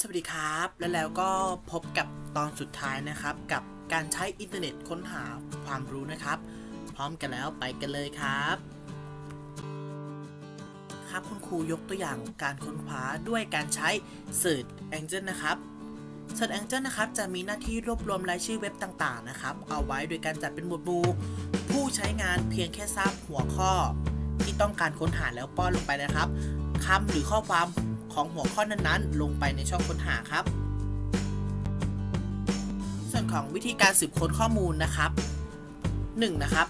สวัสดีครับ และแล้วก็พบกับตอนสุดท้ายนะครับ กับการใช้อินเทอร์เน็ตค้นหาความรู้นะครับ พร้อมกันแล้วไปกันเลยครับ ครับคุณครูยกตัวอย่างการค้นคว้าด้วยการใช้ Search Engine นะครับ Search Engine นะครับจะมีหน้าที่รวบรวมรายชื่อเว็บต่างๆนะครับ เอาไว้โดยการจัดเป็นหมวดหมู่ผู้ใช้งานเพียงแค่ทราบหัวข้อ ที่ต้องการค้นหาแล้วป้อนลงไปนะครับคำหรือข้อความ ของหัวข้อนั้นๆ ลงไปในช่องค้นหาครับ ส่วนของวิธีการสืบค้นข้อมูลนะครับ 1. นะครับ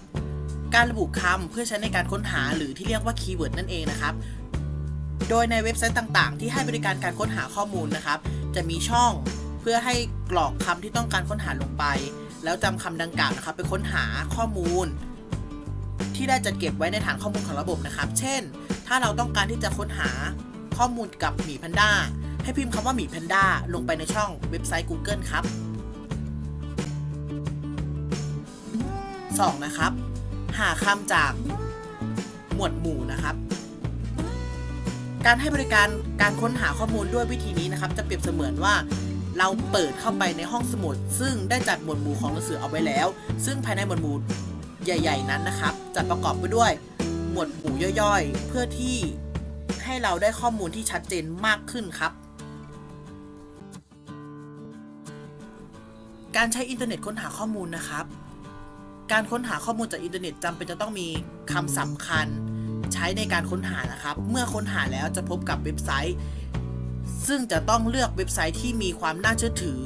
การระบุคำเพื่อใช้ในการค้นหาหรือที่เรียกว่าคีย์เวิร์ดนั่นเองนะครับโดยในเว็บไซต์ต่างๆ ที่ให้บริการการค้นหาข้อมูลนะครับ จะมีช่องเพื่อให้กรอกคำที่ต้องการค้นหาลงไป แล้วจำคำดังกล่าวนะครับ ไปค้นหาข้อมูล ที่ได้จัดเก็บไว้ในฐานข้อมูลของระบบนะครับ เช่น ถ้าเราต้องการที่จะค้นหา ข้อมูลกับหมีแพนด้าให้พิมพ์คำว่าหมีแพนด้าลงไปในช่องเว็บไซต์ Google ครับ 2. นะครับ หาคำจากหมวดหมู่นะครับ การให้บริการการค้นหาข้อมูลด้วยวิธีนี้นะครับ จะเปรียบเสมือนว่าเราเปิดเข้าไปในห้องสมุด ซึ่งได้จัดหมวดหมู่ของหนังสือเอาไว้แล้ว ซึ่งภายในหมวดหมู่ใหญ่ ๆ นั้นนะครับจะประกอบไปด้วย หมวดหมู่ย่อยๆ เพื่อที่ ให้เราได้ข้อมูลที่ชัดเจนมากขึ้นครับ การใช้อินเทอร์เน็ตค้นหาข้อมูลนะครับ การค้นหาข้อมูลจากอินเทอร์เน็ตจำเป็นจะต้องมีคำสำคัญใช้ในการค้นหานะครับ เมื่อค้นหาแล้วจะพบกับเว็บไซต์ ซึ่งจะต้องเลือกเว็บไซต์ที่มีความน่าเชื่อถือ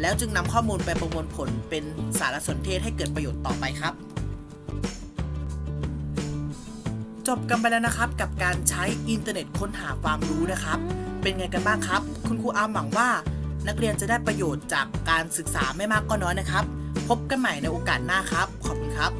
แล้วจึงนำข้อมูลไปประมวลผลเป็นสารสนเทศให้เกิดประโยชน์ต่อไปครับ จบกันไปแล้วนะครับ กับการใช้อินเทอร์เน็ตค้นหาความรู้นะครับ เป็นไงกันบ้างครับ คุณครูอามหวังว่า นักเรียนจะได้ประโยชน์จากการศึกษาไม่มากก็น้อยนะครับ พบกันใหม่ในโอกาสหน้าครับ ขอบคุณครับ